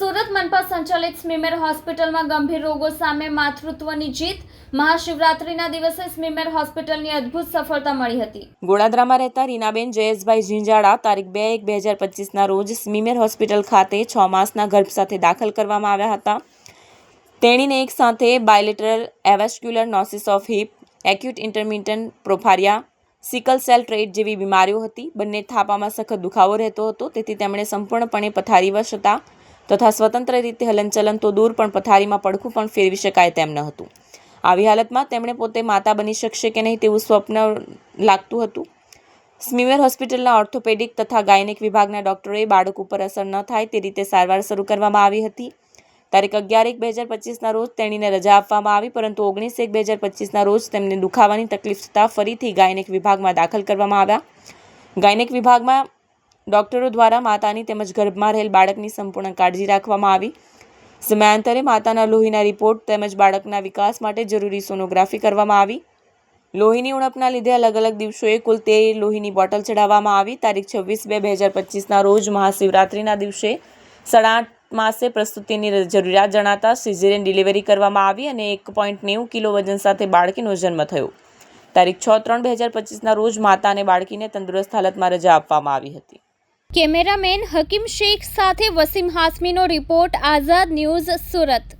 સુરત મનપા સંચાલિત સ્મીમેર હોસ્પિટલમાં ગંભીર રોગો સામે માતૃત્વની જીત. મહાશિવરાત્રીના દિવસે સ્મીમેર હોસ્પિટલની અદ્ભુત સફળતા મળી હતી. ગોળાદરામાં રહેતા રીનાબેન જયેશભાઈ ઝીંઝાડા તારીખ બે એક બે હજાર પચીસના રોજ સ્મીમેર હોસ્પિટલ ખાતે છ માસના ગર્ભ સાથે દાખલ કરવામાં આવ્યા હતા. તેણીને એક સાથે bilateral avascular necrosis of hip, acute intermittent porphyria, sickle cell trait જેવી બીમારીઓ હતી. બંને થાપામાં સખત દુખાવો રહેતો હતો, તેથી તેમણે સંપૂર્ણપણે પથારીવશ હતા. તથા સ્વતંત્ર રીતે હલનચલન તો દૂર, પણ પથારીમાં પડખું પણ ફેરવી શકાય તેમ ન હતું. આવી હાલતમાં તેમણે પોતે માતા બની શકશે કે નહીં તેવું સ્વપ્ન લાગતું હતું. સ્મીમેર હોસ્પિટલના ઓર્થોપેડિક તથા ગાયનેક વિભાગના ડોક્ટરોએ બાળક ઉપર અસર ન થાય તે રીતે સારવાર શરૂ કરવામાં આવી હતી. તારીખ અગિયાર એક બે હજાર પચીસના રોજ તેણીને રજા આપવામાં આવી, પરંતુ ઓગણીસ એક બે હજાર પચીસના રોજ તેમને દુખાવાની તકલીફ થતાં ફરીથી ગાયનેક વિભાગમાં દાખલ કરવામાં આવ્યા. ગાયનેક વિભાગમાં ડોક્ટરો દ્વારા માતાની તેમજ ગર્ભમાં રહેલ બાળકની સંપૂર્ણ કાળજી રાખવામાં આવી. સમયાંતરે માતાના લોહીના રિપોર્ટ તેમજ બાળકના વિકાસ માટે જરૂરી સોનોગ્રાફી કરવામાં આવી. લોહીની ઉણપના લીધે અલગ અલગ દિવસોએ કુલ તેર લોહીની બોટલ ચડાવવામાં આવી. તારીખ છવ્વીસ બે બે હજાર પચીસના રોજ મહાશિવરાત્રિના દિવસે સાડા આઠ માસે પ્રસ્તુતિની જરૂરિયાત જણાતા સિઝેરિયન ડિલિવરી કરવામાં આવી અને એક પોઈન્ટ નેવું કિલો વજન સાથે બાળકીનો જન્મ થયો. તારીખ છ ત્રણ બે હજાર પચીસના રોજ માતા અને બાળકીને તંદુરસ્ત હાલતમાં રજા આપવામાં આવી હતી. કેમેરામેન હકીમ શેખ સાથે વસીમ હાસમીનો રિપોર્ટ, આઝાદ ન્યૂઝ, સુરત.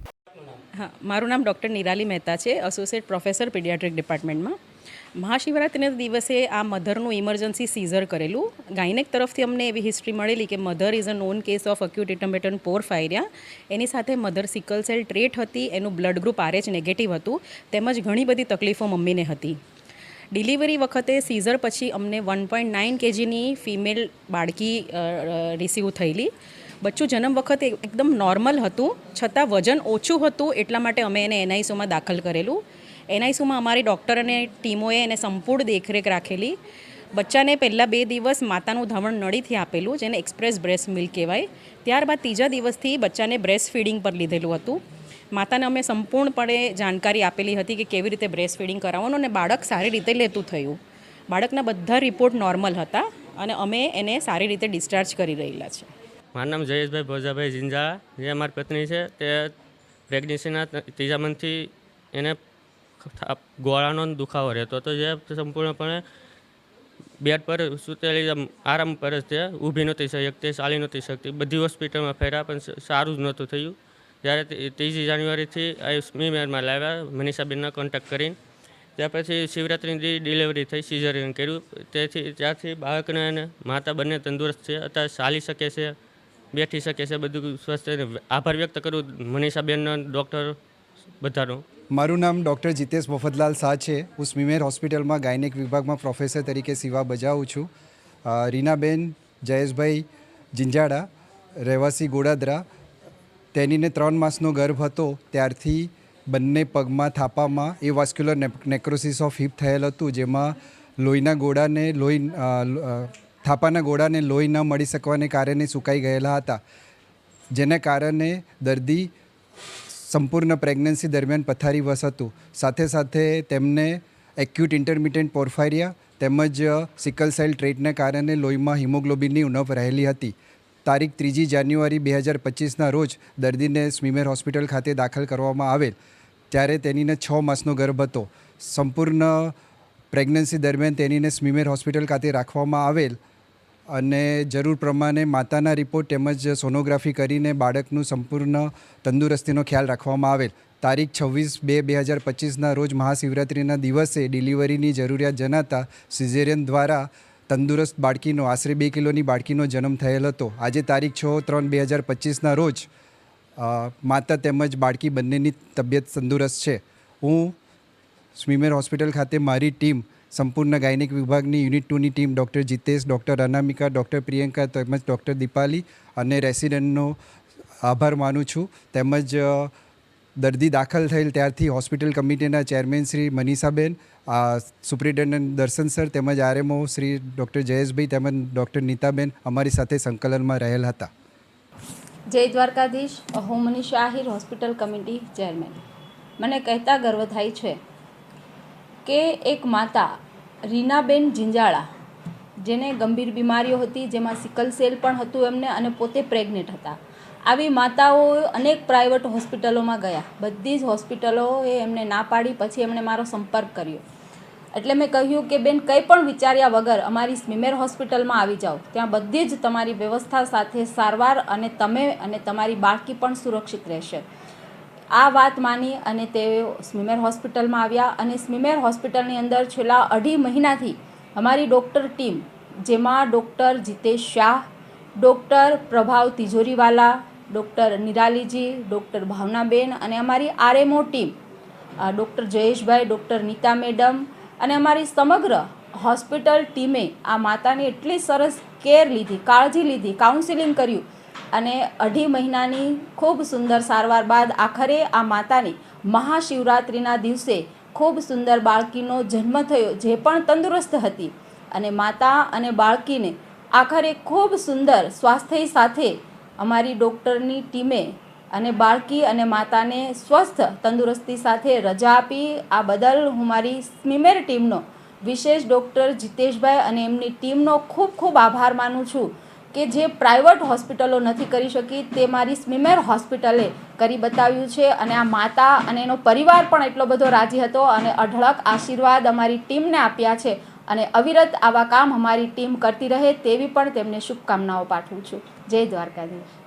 હા, મારું નામ ડૉક્ટર નિરાલી મહેતા છે, એસોસિએટ પ્રોફેસર પીડિયાટ્રિક ડિપાર્ટમેન્ટમાં. મહાશિવરાત્રિના દિવસે આ મધરનું ઇમરજન્સી સીઝર કરેલું. ગાયનેક તરફથી અમને એવી હિસ્ટ્રી મળેલી કે mother is a known case of acute intermittent porphyria એની સાથે મધર સિકલ સેલ ટ્રેટ હતી, એનું બ્લડ ગ્રુપ આરએચ નેગેટિવ હતું, તેમજ ઘણી બધી તકલીફો મમ્મીને હતી. ડિલિવરી વખતે સીઝર પછી અમને વન પોઈન્ટ નાઇન કેજીની ફિમેલ બાળકી રિસીવ થયેલી. બચ્ચું જન્મ વખતે એકદમ નોર્મલ હતું, છતાં વજન ઓછું હતું એટલા માટે અમે એને એનઆઈસીયુમાં દાખલ કરેલું. એનઆઈસીયુમાં અમારી ડૉક્ટર અને ટીમોએ એને સંપૂર્ણ દેખરેખ રાખેલી. બચ્ચાને પહેલાં બે દિવસ માતાનું ધાવણ નળીથી આપેલું, જેને એક્સપ્રેસ બ્રેસ્ટ મિલ્ક કહેવાય. ત્યારબાદ ત્રીજા દિવસથી બચ્ચાને બ્રેસ્ટ ફીડિંગ પર લીધેલું હતું. માતાને અમે સંપૂર્ણપણે જાણકારી આપેલી હતી કે કેવી રીતે બ્રેસ્ટ ફીડિંગ કરાવવાનું અને બાળક સારી રીતે લેતું થયું. બાળકના બધા રિપોર્ટ નોર્મલ હતા અને અમે એને સારી રીતે ડિસ્ચાર્જ કરી રહેલા છે. મારું નામ જયેશભાઈ ભોજાભાઈ ઝીંઝા, જે મારી પત્ની છે તે પ્રેગ્નન્સીના ત્રીજા મંથથી એને ગોળાનો દુખાવો રહેતો હતો, જે સંપૂર્ણપણે બેડ પર સૂતેલી આરામ પર જ તે ઊભી નહોતી શકતી, ચાલી નહોતી શકતી. બધી હોસ્પિટલમાં ફેર્યા પણ સારું જ નહોતું થયું. જ્યારે ત્રીજી જાન્યુઆરીથી આ મેરમાં લાવ્યા, મનીષાબેનના કોન્ટેક્ટ કરીને. ત્યાર પછી શિવરાત્રિની ડિલિવરી થઈ સિઝરિયન કર્યું. તેથી ત્યારથી બાળકને અને માતા બંને તંદુરસ્ત છે. અત્યારે ચાલી શકે છે, બેઠી શકે છે, બધું સ્વસ્થ આભાર વ્યક્ત કરું મનીષાબેનનો ડૉક્ટર બધાનો. મારું નામ ડૉક્ટર જીતેશ મફતલાલ શાહ છે. હું સ્મીમેર હોસ્પિટલમાં ગાયનેક વિભાગમાં પ્રોફેસર તરીકે સેવા બજાવું છું. રીનાબેન, જયેશભાઈ, જિંજાડા, રહેવાસી ગોડાદરા તેનીને ત્રણ માસનો ગર્ભ હતો. ત્યારથી બંને પગમાં થાપામાં avascular necrosis of hip થયેલ હતું, જેમાં લોહીના ગોળાને લોહી થાપાના ગોળાને લોહી ન મળી શકવાને કારણે સુકાઈ ગયેલા હતા. જેને કારણે દર્દી સંપૂર્ણ પ્રેગ્નન્સી દરમિયાન પથારીવશ હતું. સાથે સાથે તેમને એક્યુટ ઇન્ટરમિટન્ટ પોર્ફાયરિયા તેમજ સિકલ સેલ ટ્રેટને કારણે લોહીમાં હિમોગ્લોબિનની ઉણપ રહેલી હતી. તારીખ ત્રીજી જાન્યુઆરી બે હજાર પચીસના રોજ દર્દીને સ્મીમેર હોસ્પિટલ ખાતે દાખલ કરવામાં આવેલ. ત્યારે તેનીને છ માસનો ગર્ભ હતો. સંપૂર્ણ પ્રેગ્નન્સી દરમિયાન તેનીને સ્મીમેર હોસ્પિટલ ખાતે રાખવામાં આવેલ અને જરૂર પ્રમાણે માતાના રિપોર્ટ તેમજ સોનોગ્રાફી કરીને બાળકનું સંપૂર્ણ તંદુરસ્તીનો ખ્યાલ રાખવામાં આવેલ. તારીખ છવ્વીસ બે બે હજાર પચીસના રોજ મહાશિવરાત્રિના દિવસે ડિલિવરીની જરૂરિયાત જણાતા સિઝેરિયન દ્વારા તંદુરસ્ત બાળકીનો, આશરે બે કિલોની બાળકીનો જન્મ થયેલ હતો. આજે તારીખ છ ત્રણ બે હજાર પચીસના રોજ માતા તેમજ બાળકી બંનેની તબિયત તંદુરસ્ત છે. હું સ્મીમેર હોસ્પિટલ ખાતે મારી ટીમ, સંપૂર્ણ ગાયનિક વિભાગની unit ટુની team, doctor Jitesh, doctor Anamika, doctor Priyanka તેમજ ડૉક્ટર દીપાલી અને રેસિડેન્ટનો આભાર માનું છું. તેમજ દર્દી દાખલ થયેલ ત્યારથી હોસ્પિટલ કમિટીના chairman Shri Manishaben superintendent Darshan sir તેમજ આરએમઓ શ્રી ડૉક્ટર જયેશભાઈ તેમજ ડૉક્ટર નીતાબેન અમારી સાથે સંકલનમાં રહેલ હતા. જય દ્વારકાધીશ. હું Manish Ahir, hospital committee chairman. મને કહેતા ગર્વ થાય છે કે એક માતા, રીનાબેન જિંજાળા, જેને ગંભીર બીમારીઓ હતી, જેમાં સિકલ સેલ પણ હતું એમને અને પોતે પ્રેગ્નેન્ટ હતા. આવી માતાઓ અનેક પ્રાઇવેટ હોસ્પિટલોમાં ગયા. બધી જ હોસ્પિટલોએ એમને ના પાડી, પછી એમણે મારો સંપર્ક કર્યો. એટલે મેં કહ્યું કે, બેન, કંઈ પણ વિચાર્યા વગર અમારી સ્મીમેર હોસ્પિટલમાં આવી જાઓ. ત્યાં બધી જ તમારી વ્યવસ્થા સાથે સારવાર અને તમે અને તમારી બાળકી પણ સુરક્ષિત રહેશે. આ વાત માની અને તેઓ સ્મીમેર હોસ્પિટલમાં આવ્યા અને સ્મીમેર હોસ્પિટલની અંદર છેલ્લા અઢી મહિનાથી અમારી ડૉક્ટર ટીમ, જેમાં doctor Jitesh Shah, doctor Prabhav Tijoriwala doctor નિરાલીજી, doctor ભાવનાબેન અને અમારી આરએમઓ ટીમ ડૉક્ટર જયેશભાઈ, ડૉક્ટર નીતા મેડમ અને અમારી સમગ્ર હોસ્પિટલ ટીમે આ માતાની એટલી સરસ કેર લીધી, કાળજી લીધી કાઉન્સિલિંગ કર્યું અને અઢી મહિનાની ખૂબ સુંદર સારવાર બાદ આખરે આ માતાની મહાશિવરાત્રિના દિવસે ખૂબ સુંદર બાળકીનો જન્મ થયો, જે પણ તંદુરસ્ત હતી. અને માતા અને બાળકીને આખરે ખૂબ સુંદર સ્વાસ્થ્ય સાથે અમારી ડૉક્ટરની ટીમે અને બાળકી અને માતાને સ્વસ્થ તંદુરસ્તી સાથે રજા આપી. આ બદલ હું મારી સ્મીમેર ટીમનો વિશેષ ડૉક્ટર જીતેશભાઈ અને એમની ટીમનો ખૂબ ખૂબ આભાર માનું છું કે જે પ્રાઇવેટ હોસ્પિટલો નથી કરી શકી તે મારી સ્મીમેર હોસ્પિટલે કરી બતાવ્યું છે. અને આ માતા અને એનો પરિવાર પણ એટલો બધો રાજી હતો અને અઢળક આશીર્વાદ અમારી ટીમને આપ્યા છે અને અવિરત આવા કામ અમારી ટીમ કરતી રહે તેવી પણ તેમને શુભકામનાઓ પાઠવું છું. જય દ્વારકાધીશ.